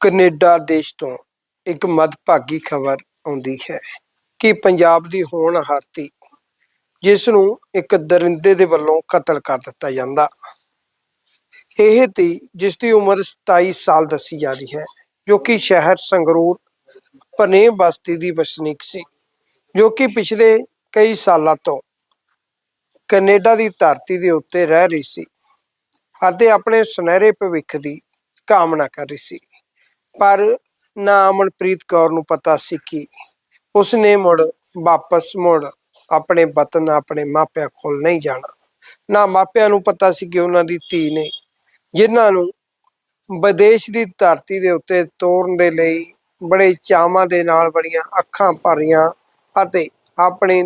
Canada ਦੇਸ਼ ਤੋਂ ਇੱਕ ਮਦਭਾਗੀ ਖਬਰ ਆਉਂਦੀ ਹੈ ਕਿ ਪੰਜਾਬ ਦੀ ਹੋਣਹਾਰ ਧੀ ਜਿਸ ਨੂੰ ਇੱਕ ਦਰਿੰਦੇ ਦੇ ਵੱਲੋਂ ਕਤਲ ਕਰ ਦਿੱਤਾ ਜਾਂਦਾ। ਇਹ ਧੀ ਜਿਸ ਦੀ ਉਮਰ 27 ਸਾਲ ਦੱਸੀ ਜਾ ਰਹੀ ਹੈ, ਜੋ ਕਿ ਸ਼ਹਿਰ ਸੰਗਰੂਰ ਪਨੇਮ ਬਸਤੀ ਦੀ ਵਸਨੀਕ ਸੀ, ਜੋ ਕਿ ਪਿਛਲੇ ਕਈ ਸਾਲਾਂ ਤੋਂ ਕੈਨੇਡਾ ਦੀ ਧਰਤੀ ਦੇ ਉੱਤੇ ਰਹਿ ਰਹੀ ਸੀ ਅਤੇ ਆਪਣੇ ਸੁਨਹਿਰੇ ਭਵਿੱਖ ਦੀ ਕਾਮਨਾ ਕਰ ਰਹੀ ਸੀ। ਪਰ ਨਾ ਅਮਨਪ੍ਰੀਤ ਕੌਰ ਨੂੰ ਪਤਾ ਸੀ ਕਿ ਉਸਨੇ ਮੁੜ ਵਾਪਸ ਮੁੜ ਆਪਣੇ ਵਤਨ ਆਪਣੇ ਮਾਪਿਆਂ ਕੋਲ ਨਹੀਂ ਜਾਣਾ। ਨਾ ਮਾਪਿਆਂ ਨੂੰ ਪਤਾ ਸੀ ਕਿ ਉਹਨਾਂ ਦੀ ਧੀ ਨੇ ਜਿਨ੍ਹਾਂ ਨੂੰ ਵਿਦੇਸ਼ ਦੀ ਧਰਤੀ ਦੇ ਉੱਤੇ ਤੋਰਨ ਦੇ ਲਈ ਬੜੇ ਚਾਵਾਂ ਦੇ ਨਾਲ ਬੜੀਆਂ ਅੱਖਾਂ ਭਰੀਆਂ ਅਤੇ ਆਪਣੇ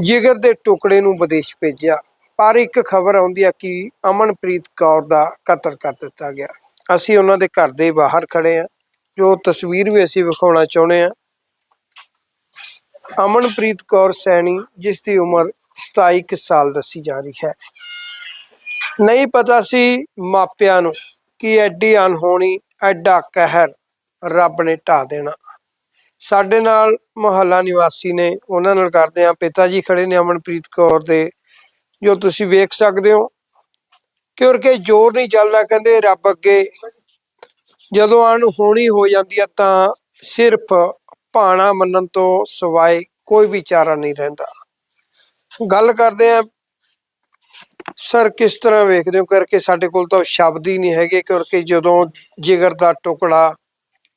ਜਿਗਰ ਦੇ ਟੁਕੜੇ ਨੂੰ ਵਿਦੇਸ਼ ਭੇਜਿਆ। ਪਰ ਇੱਕ ਖਬਰ ਆਉਂਦੀ ਹੈ ਕਿ ਅਮਨਪ੍ਰੀਤ ਕੌਰ ਦਾ ਕਤਲ ਕਰ ਦਿੱਤਾ ਗਿਆ। ਅਸੀਂ ਉਹਨਾਂ ਦੇ ਘਰ ਦੇ ਬਾਹਰ ਖੜੇ ਆ ਜੋ ਤਸਵੀਰ ਵੀ ਅਸੀਂ ਵਿਖਾਉਣਾ ਚਾਹੁੰਦੇ ਆ ਅਮਨਪ੍ਰੀਤ ਕੌਰ ਸੈਣੀ, ਜਿਸ ਦੀ ਉਮਰ 27 ਕੁ ਸਾਲ ਦੱਸੀ ਜਾ ਰਹੀ ਹੈ। ਨਹੀਂ ਪਤਾ ਸੀ ਮਾਪਿਆਂ ਨੂੰ ਕਿ ਐਡੀ ਅਨਹੋਣੀ ਐਡਾ ਕਹਿਰ ਰੱਬ ਨੇ ਢਾ ਦੇਣਾ। ਸਾਡੇ ਨਾਲ ਮੁਹੱਲਾ ਨਿਵਾਸੀ ਨੇ, ਉਹਨਾਂ ਨਾਲ ਕਰਦੇ ਆ ਪਿਤਾ ਜੀ ਖੜੇ ਨੇ ਅਮਨਪ੍ਰੀਤ ਕੌਰ ਦੇ, ਜੋ ਤੁਸੀਂ ਵੇਖ ਸਕਦੇ ਹੋ। ਕਿਉਂਕਿ ਜੋਰ ਨਹੀਂ ਚੱਲਦਾ, ਕਹਿੰਦੇ ਰੱਬ ਅੱਗੇ। ਜਦੋਂ ਅਣਹੋਣੀ ਹੋ ਜਾਂਦੀ ਆ ਤਾਂ ਸਿਰਫ ਭਾਣਾ ਮੰਨਣ ਤੋਂ ਸਿਵਾਏ ਕੋਈ ਵੀ ਚਾਰਾ ਨਹੀਂ ਰਹਿੰਦਾ। ਗੱਲ ਕਰਦੇ ਆ, ਸਰ ਕਿਸ ਤਰ੍ਹਾਂ ਵੇਖਦੇ ਹੋ? ਕਰਕੇ ਸਾਡੇ ਕੋਲ ਤਾਂ ਸ਼ਬਦ ਹੀ ਨਹੀਂ ਹੈਗੇ, ਕਿਉਂਕਿ ਜਦੋਂ ਜਿਗਰ ਦਾ ਟੁਕੜਾ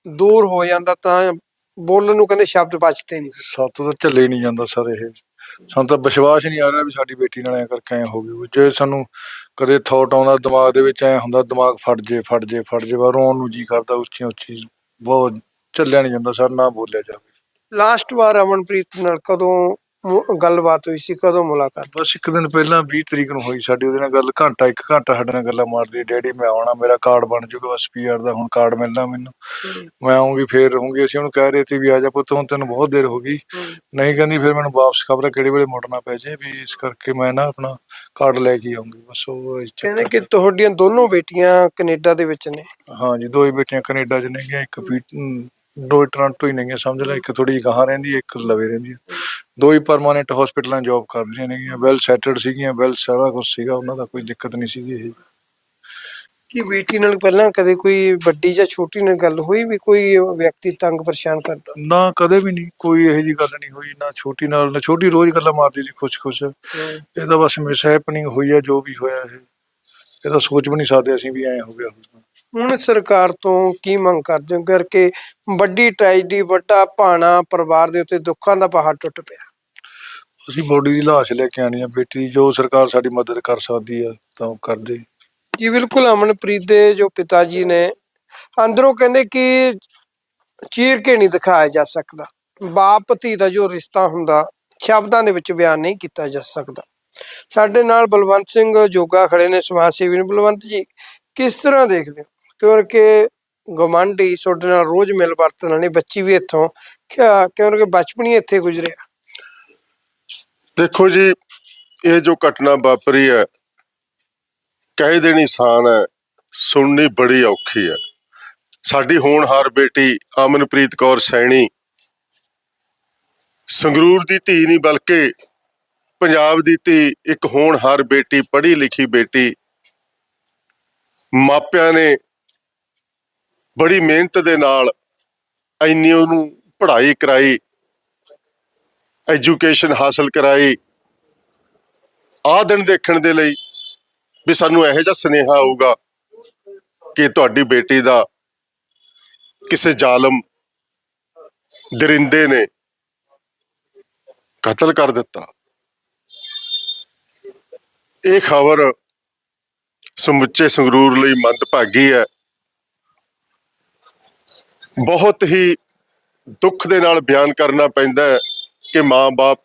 ਦੂਰ ਹੋ ਜਾਂਦਾ ਤਾਂ ਬੋਲਣ ਨੂੰ ਕਹਿੰਦੇ ਸ਼ਬਦ ਬਚਦੇ ਨਹੀਂ। ਸਾਤੋਂ ਤਾਂ ਝੱਲੇ ਨਹੀਂ ਜਾਂਦਾ ਸਰ ਇਹ। ਸਾਨੂੰ ਤਾਂ ਵਿਸ਼ਵਾਸ ਹੀ ਨਹੀਂ ਆ ਰਿਹਾ ਵੀ ਸਾਡੀ ਬੇਟੀ ਨਾਲ ਐ ਕਰਕੇ ਐ ਹੋ ਗਈ ਜੇ ਸਾਨੂੰ ਕਦੇ ਥੌਟ ਆਉਂਦਾ, ਦਿਮਾਗ ਦੇ ਵਿੱਚ ਐ ਹੁੰਦਾ, ਦਿਮਾਗ ਫਟ ਜੇ ਫਟ ਜੇ ਫਟ ਜੇ, ਪਰ ਰੋਣ ਨੂੰ ਜੀ ਕਰਦਾ, ਉੱਚੀ ਉੱਚੀ ਬਹੁਤ ਚੱਲਿਆ ਨਹੀਂ ਜਾਂਦਾ, ਸਰ, ਨਾ ਬੋਲਿਆ ਜਾਵੇ। ਲਾਸਟ ਵਾਰ ਅਮਨਪ੍ਰੀਤ ਨਾਲ ਕਦੋਂ ਮੁ- ਗੱਲਬਾਤ ਹੋਈ ਸੀ ਕਦੋਂ ਮੁਲਾਕਾਤ? ਬਸ ਇੱਕ ਦਿਨ ਪਹਿਲਾਂ 20 ਤਰੀਕ ਨੂੰ ਹੋਈ ਸਾਡੀ ਉਹਦੇ ਨਾਲ ਗੱਲ ਘੰਟਾ ਇੱਕ ਘੰਟਾ ਸਾਡੇ ਨਾਲ ਗੱਲਾਂ ਮਾਰਦੀ ਡੈਡੀ ਮੈਂ ਆਉਣਾ ਮੇਰਾ ਕਾਰਡ ਬਣ ਜੂਗਾ ਬਸ ਪੀਆਰ ਦਾ ਹੁਣ ਕਾਰਡ ਮਿਲਣਾ ਮੈਨੂੰ। ਮੈਂ ਆਉਂਗੀ ਫੇਰ ਰਹੂੰਗੀ ਅਸੀਂ ਉਹਨੂੰ ਕਹਿ ਰਹੇ ਸੀ ਵੀ ਆ ਜਾ ਪੁੱਤ ਹੁਣ ਤੈਨੂੰ ਬਹੁਤ ਦੇਰ ਹੋ ਗਈ। ਨਹੀਂ ਕਹਿੰਦੀ ਫਿਰ ਮੈਨੂੰ ਵਾਪਸ ਖਬਰ ਕਿਹੜੇ ਵੇਲੇ ਮੁੜਨਾ ਪੈ ਜੇ ਵੀ ਇਸ ਕਰਕੇ ਮੈਂ ਨਾ ਆਪਣਾ ਕਾਰਡ ਲੈ ਕੇ ਆਉਂਗੀ ਬਸ ਉਹ ਇਸ ਕਹਿੰਦੇ ਚੱਕਰ ਕਿ ਤੁਹਾਡੀਆਂ ਦੋਨੋਂ ਬੇਟੀਆਂ ਕੈਨੇਡਾ ਦੇ ਵਿੱਚ ਨੇ। ਹਾਂ ਜੀ ਦੋ ਹੀ ਬੇਟੀਆਂ ਕੈਨੇਡਾ 'ਚ ਨੇਗੀਆਂ ਇੱਕ ਵੀ ਅਮ, ਦੋ ਟੋਰਾਂਟੋ ਹੀ ਨੇਗੀਆਂ ਸਮਝ ਲੈ ਇੱਕ ਥੋੜੀ ਗਾਹਾਂ ਰਹਿੰਦੀ ਹੈ ਇੱਕ ਲਵੇ ਰਹਿੰਦੀ ਹੈ। ਦੋ ਹੀ ਪਰਮਾਨੈਂਟ ਹਸਪੀਟਲਾਂ ਜੌਬ ਕਰਦੀਆਂ ਨੇਗੀਆਂ ਵੈਲ ਸੈਟਲਡ ਸੀਗੀਆਂ ਵੈਲ ਸਾਰਾ ਕੁਝ ਸੀਗਾ ਉਹਨਾਂ ਦਾ ਕੋਈ ਦਿੱਕਤ ਨਹੀਂ ਸੀਗੀ ਇਹ। ਕਿ ਬੇਟੀ ਨਾਲ ਪਹਿਲਾਂ ਕਦੇ ਕੋਈ ਵੱਡੀ ਜਾਂ ਛੋਟੀ ਨਾਲ ਗੱਲ ਹੋਈ ਵੀ ਕੋਈ ਵਿਅਕਤੀ ਤੰਗ ਪਰੇਸ਼ਾਨ ਕਰਦਾ? ਨਾ ਕਦੇ ਵੀ ਨਹੀਂ ਕੋਈ ਇਹੋ ਜੀ ਗੱਲ ਨਹੀਂ ਹੋਈ ਨਾ ਛੋਟੀ ਨਾਲ ਨਾ ਛੋਟੀ ਰੋਜ਼ ਗੱਲਾਂ ਮਾਰਦੀ ਸੀ ਖੁਸ਼ ਖੁਸ਼ ਇਹ ਤਾਂ ਬਸ ਮਿਸ ਹੈਪਨਿੰਗ ਹੋਈ ਹੈ ਜੋ ਵੀ ਹੋਇਆ ਇਹ। ਇਹ ਤਾਂ ਸੋਚ ਵੀ ਨਹੀਂ ਸਕਦੇ ਅਸੀਂ ਵੀ ਐ ਹੋ ਗਿਆ ਹੋਊਗਾ। ਹੁਣ ਸਰਕਾਰ ਤੋਂ ਕੀ ਮੰਗ ਕਰਦੇ ਹੋ? ਕਰਕੇ ਵੱਡੀ ਟ੍ਰੈਜਡੀ ਵੱਡਾ ਭਾਣਾ ਪਰਿਵਾਰ ਦੇ ਉੱਤੇ ਦੁੱਖਾਂ ਦਾ ਪਹਾੜ ਟੁੱਟ ਪਿਆ। ਅਸੀਂ ਬੋਡੀ ਦੀ ਲਾਸ਼ ਲੈ ਕੇ ਆਣੀ ਆ ਬੇਟੀ ਜੋ ਸਰਕਾਰ ਸਾਡੀ ਮਦਦ ਕਰ ਸਕਦੀ ਆ ਤਾਂ ਉਹ ਕਰਦੇ। ਜੀ ਬਿਲਕੁਲ ਅਮਨਪ੍ਰੀਤ ਦੇ ਜੋ ਪਿਤਾ ਜੀ ਨੇ ਅੰਦਰੋਂ ਕਹਿੰਦੇ ਕਿ ਚੀਰ ਕੇ ਨਹੀਂ ਦਿਖਾਇਆ ਜਾ ਸਕਦਾ। ਬਾਪ ਧੀ ਦਾ ਜੋ ਰਿਸ਼ਤਾ ਹੁੰਦਾ ਸ਼ਬਦਾਂ ਦੇ ਵਿੱਚ ਬਿਆਨ ਨਹੀਂ ਕੀਤਾ ਜਾ ਸਕਦਾ। ਸਾਡੇ ਨਾਲ ਬਲਵੰਤ ਸਿੰਘ ਜੋਗਾ ਖੜੇ ਨੇ ਸਮਾਜ ਸੇਵੀ ਨੇ। ਬਲਵੰਤ ਜੀ ਕਿਸ ਤਰ੍ਹਾਂ ਦੇਖਦੇ ਹੋ? ਕਿਉਂਕਿ ਗਵਾਂਢੀ ਤੁਹਾਡੇ ਨਾਲ ਰੋਜ਼ ਮਿਲ ਵਰਤਣ ਵਾਲੇ ਬੱਚੀ ਵੀ ਇੱਥੋਂ ਕਿਉਂਕਿ ਬਚਪਨ ਹੀ ਇੱਥੇ ਗੁਜ਼ਰਿਆ। ਦੇਖੋ ਜੀ, ਇਹ ਜੋ ਘਟਨਾ ਵਾਪਰੀ ਹੈ, ਕਹਿ ਦੇਣੀ ਆਸਾਨ ਹੈ, ਸੁਣਨੀ ਬੜੀ ਔਖੀ ਹੈ। ਸਾਡੀ ਹੋਣਹਾਰ ਬੇਟੀ ਅਮਨਪ੍ਰੀਤ ਕੌਰ ਸੈਣੀ, ਸੰਗਰੂਰ ਦੀ ਧੀ ਨਹੀਂ ਬਲਕਿ ਪੰਜਾਬ ਦੀ ਧੀ, ਇੱਕ ਹੋਣਹਾਰ ਬੇਟੀ, ਪੜ੍ਹੀ ਲਿਖੀ ਬੇਟੀ, ਮਾਪਿਆਂ ਨੇ ਬੜੀ ਮਿਹਨਤ ਦੇ ਨਾਲ ਇੰਨੀ ਉਹਨੂੰ ਪੜ੍ਹਾਈ ਕਰਾਈ ਐਜੂਕੇਸ਼ਨ ਹਾਸਲ ਕਰਾਈ। ਆ ਦਿਨ ਦੇਖਣ ਦੇ ਲਈ ਵੀ ਸਾਨੂੰ ਇਹੋ ਜਿਹਾ ਸੁਨੇਹਾ ਆਊਗਾ ਕਿ ਤੁਹਾਡੀ ਬੇਟੀ ਦਾ ਕਿਸੇ ਜ਼ਾਲਮ ਦਰਿੰਦੇ ਨੇ ਕਤਲ ਕਰ ਦਿੱਤਾ। ਇਹ ਖਬਰ ਸਮੁੱਚੇ ਸੰਗਰੂਰ ਲਈ ਮੰਦਭਾਗੀ ਹੈ। ਬਹੁਤ ਹੀ ਦੁੱਖ ਦੇ ਨਾਲ ਬਿਆਨ ਕਰਨਾ ਪੈਂਦਾ ਹੈ ਕਿ ਮਾਂ-ਬਾਪ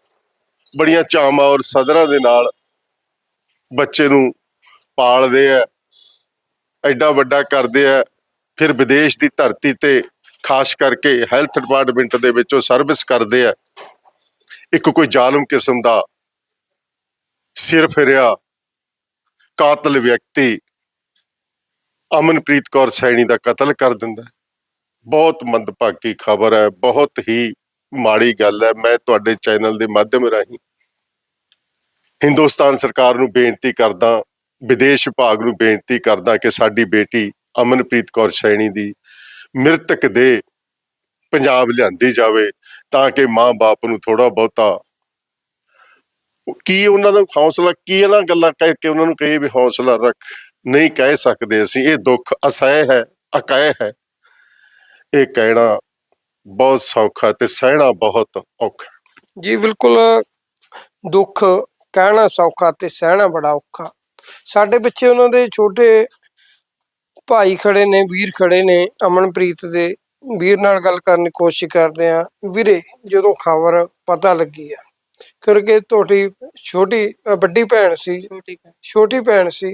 ਬੜੀਆਂ ਚਾਵਾਂ ਔਰ ਸਦਰਾਂ ਦੇ ਨਾਲ ਬੱਚੇ ਨੂੰ ਪਾਲਦੇ ਆ ਐਡਾ ਵੱਡਾ ਕਰਦੇ ਆ ਫਿਰ ਵਿਦੇਸ਼ ਦੀ ਧਰਤੀ ਤੇ ਖਾਸ ਕਰਕੇ ਹੈਲਥ ਡਿਪਾਰਟਮੈਂਟ ਦੇ ਵਿੱਚ ਉਹ ਸਰਵਿਸ ਕਰਦੇ ਆ ਇੱਕ ਕੋਈ ਜ਼ਾਲਮ ਕਿਸਮ ਦਾ ਸਿਰ ਫਿਰਿਆ, ਕਾਤਲ ਵਿਅਕਤੀ ਅਮਨਪ੍ਰੀਤ ਕੌਰ ਸੈਣੀ ਦਾ ਕਤਲ ਕਰ ਦਿੰਦਾ ਬਹੁਤ ਮੰਦਭਾਗੀ ਖਬਰ ਹੈ, ਬਹੁਤ ਹੀ ਮਾੜੀ ਗੱਲ ਹੈ। ਮੈਂ ਤੁਹਾਡੇ ਚੈਨਲ ਦੇ ਮਾਧਿਅਮ ਰਾਹੀਂ ਹਿੰਦੁਸਤਾਨ ਸਰਕਾਰ ਨੂੰ ਬੇਨਤੀ ਕਰਦਾ, ਵਿਦੇਸ਼ ਵਿਭਾਗ ਨੂੰ ਬੇਨਤੀ ਕਰਦਾ ਕਿ ਸਾਡੀ ਬੇਟੀ ਅਮਨਪ੍ਰੀਤ ਕੌਰ ਸੈਣੀ ਦੀ ਮ੍ਰਿਤਕ ਦੇ ਪੰਜਾਬ ਲਿਆਂਦੀ ਜਾਵੇ ਤਾਂ ਕਿ ਮਾਂ-ਬਾਪ ਨੂੰ ਥੋੜਾ ਬਹੁਤਾ ਕੀ ਉਹਨਾਂ ਦਾ ਹੌਸਲਾ, ਕੀ ਇਹਨਾਂ ਗੱਲਾਂ ਕਹਿ ਕੇ ਉਹਨਾਂ ਨੂੰ ਕਹੇ ਵੀ ਹੌਸਲਾ ਰੱਖ, ਨਹੀਂ ਕਹਿ ਸਕਦੇ ਅਸੀਂ। ਇਹ ਦੁੱਖ ਅਸਹਿ ਹੈ ਅਕਾਇ ਹੈ। ਇਹ ਕਹਿਣਾ ਬਹੁਤ ਸੌਖਾ ਤੇ ਸਹਿਣਾ ਬਹੁਤ ਔਖਾ ਜੀ ਬਿਲਕੁਲ ਦੁੱਖ ਕਹਿਣਾ ਸੌਖਾ ਤੇ ਸਹਿਣਾ ਬੜਾ ਔਖਾ। ਸਾਡੇ ਪਿੱਛੇ ਉਹਨਾਂ ਦੇ ਛੋਟੇ ਭਾਈ ਖੜੇ ਨੇ ਵੀਰ ਖੜੇ ਨੇ ਅਮਨਪ੍ਰੀਤ ਦੇ। ਵੀਰ ਨਾਲ ਗੱਲ ਕਰਨ ਦੀ ਕੋਸ਼ਿਸ਼ ਕਰਦੇ ਆ ਵੀਰੇ ਜਦੋਂ ਖਬਰ ਪਤਾ ਲੱਗੀ ਆ ਕਿਉਂਕਿ ਤੁਹਾਡੀ ਛੋਟੀ ਵੱਡੀ ਭੈਣ ਸੀ। ਛੋਟੀ ਭੈਣ। ਸੀ।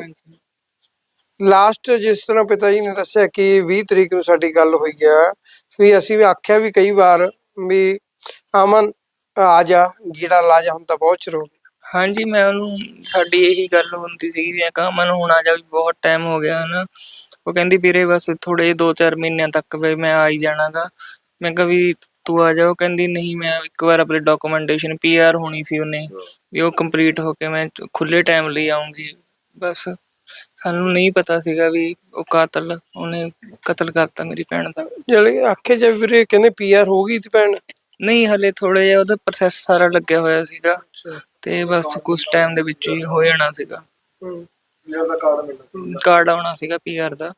ਲਾਸਟ ਜਿਸ ਤਰ੍ਹਾਂ ਪਿਤਾ ਜੀ ਨੇ ਦੱਸਿਆ ਕਿ 20 ਤਰੀਕ ਨੂੰ ਸਾਡੀ ਗੱਲ ਹੋਈ ਆ, ਵੀ ਅਸੀਂ ਵੀ ਆਖਿਆ ਵੀ ਕਈ ਵਾਰ ਵੀ ਅਮਨ ਆ ਜਾ ਜਿਹੜਾ ਲਾ ਜਾ, ਹੁਣ ਤਾਂ ਬਹੁਤ ਚਿਰ ਹੋ ਗਿਆ। ਹਾਂਜੀ, ਮੈਂ ਉਹਨੂੰ, ਸਾਡੀ ਇਹੀ ਗੱਲ ਹੁੰਦੀ ਸੀ ਵੀ ਮੈਂ ਕਹਾਂ ਮਨ ਹੁਣ ਆ ਜਾ ਵੀ ਬਹੁਤ ਟਾਈਮ ਹੋ ਗਿਆ ਹਨਾ। ਉਹ ਕਹਿੰਦੀ ਵੀਰੇ ਬਸ ਥੋੜੇ 2-4 ਮਹੀਨਿਆਂ ਤੱਕ ਵੀ ਮੈਂ ਆ ਹੀ ਜਾਣਾਗਾ। ਮੈਂ ਕਿਹਾ ਵੀ ਤੂੰ ਆ ਜਾ, ਉਹ ਕਹਿੰਦੀ ਨਹੀਂ ਮੈਂ ਇੱਕ ਵਾਰ ਆਪਣੇ ਡਾਕੂਮੈਂਟੇਸ਼ਨ ਪੀਆਰ ਹੋਣੀ ਸੀ ਉਹਨੇ, ਵੀ ਉਹ ਕੰਪਲੀਟ ਹੋ ਕੇ ਮੈਂ ਖੁੱਲੇ ਟਾਈਮ ਲਈ ਆਉਂਗੀ ਬਸ। ਸਾਨੂੰ ਨਹੀਂ ਪਤਾ ਸੀਗਾ ਵੀ ਉਹ ਕਾਤਲ ਉਹਨੇ ਕਤਲ ਕਰਤਾ ਮੇਰੀ ਭੈਣ ਦਾ। ਜਿਹੜੇ ਆਖੇ ਜੇ ਵੀਰੇ ਕਹਿੰਦੇ ਪੀਆਰ ਹੋ ਗਈ ਤੇ ਭੈਣ। ਨਹੀਂ ਹਲੇ ਥੋੜਾ ਜਿਹਾ ਉਹਦਾ ਪ੍ਰੋਸੈਸ ਸਾਰਾ ਲੱਗਿਆ ਹੋਇਆ ਸੀਗਾ ਤੇ ਬਸ ਕੁਝ ਟਾਈਮ ਦੇ ਵਿੱਚ ਹੀ ਹੋ ਜਾਣਾ ਸੀਗਾ। ਕਾਰਡ ਆਉਣਾ ਸੀਗਾ ਪੀਆਰ ਦਾ।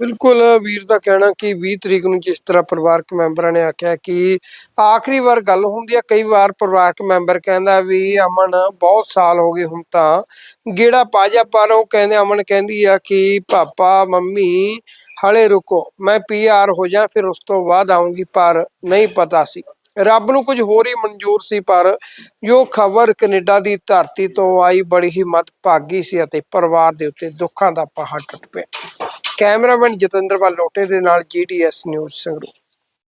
ਬਿਲਕੁਲ ਵੀਰ ਦਾ ਕਹਿਣਾ ਕਿ 20 ਤਰੀਕ ਨੂੰ ਜਿਸ ਤਰ੍ਹਾਂ ਪਰਿਵਾਰਕ ਮੈਂਬਰਾਂ ਨੇ ਆਖਿਆ ਕਿ ਆਖਰੀ ਵਾਰ ਗੱਲ ਹੁੰਦੀ ਆ, ਕਈ ਵਾਰ ਪਰਿਵਾਰਕ ਮੈਂਬਰ ਕਹਿੰਦਾ ਵੀ ਅਮਨ ਬਹੁਤ ਸਾਲ ਹੋ ਗਏ ਹੁਣ ਤਾਂ ਗੇੜਾ ਪਾ ਜਾ, ਪਰ ਉਹ ਕਹਿੰਦੇ, ਅਮਨ ਕਹਿੰਦੀ ਆ ਕਿ ਪਾਪਾ, ਮੰਮੀ ਹਲੇ ਰੁਕੋ, ਮੈਂ ਪੀਆਰ ਹੋ ਜਾ, ਫਿਰ ਉਸ ਤੋਂ ਬਾਅਦ ਆਉਂਗੀ ਪਰ ਨਹੀਂ ਪਤਾ ਸੀ। ਰੱਬ ਨੂੰ ਕੁਝ ਹੋਰ ਹੀ ਮਨਜ਼ੂਰ ਸੀ, ਪਰ ਜੋ ਖਬਰ ਕੈਨੇਡਾ ਦੀ ਧਰਤੀ ਤੋਂ ਆਈ, ਬੜੀ ਹੀ ਮਦਭਾਗੀ ਸੀ ਅਤੇ ਪਰਿਵਾਰ ਦੇ ਉੱਤੇ ਦੁੱਖਾਂ ਦਾ ਪਹਾੜ ਟੁੱਟ ਪਿਆ। ਕੈਮਰਾਮੈਨ ਜਤਿੰਦਰ ਲੋਟੇ ਦੇ ਨਾਲ ਜੀਡੀਐਸ ਨਿਊਜ਼ ਸੰਗਰੂਰ।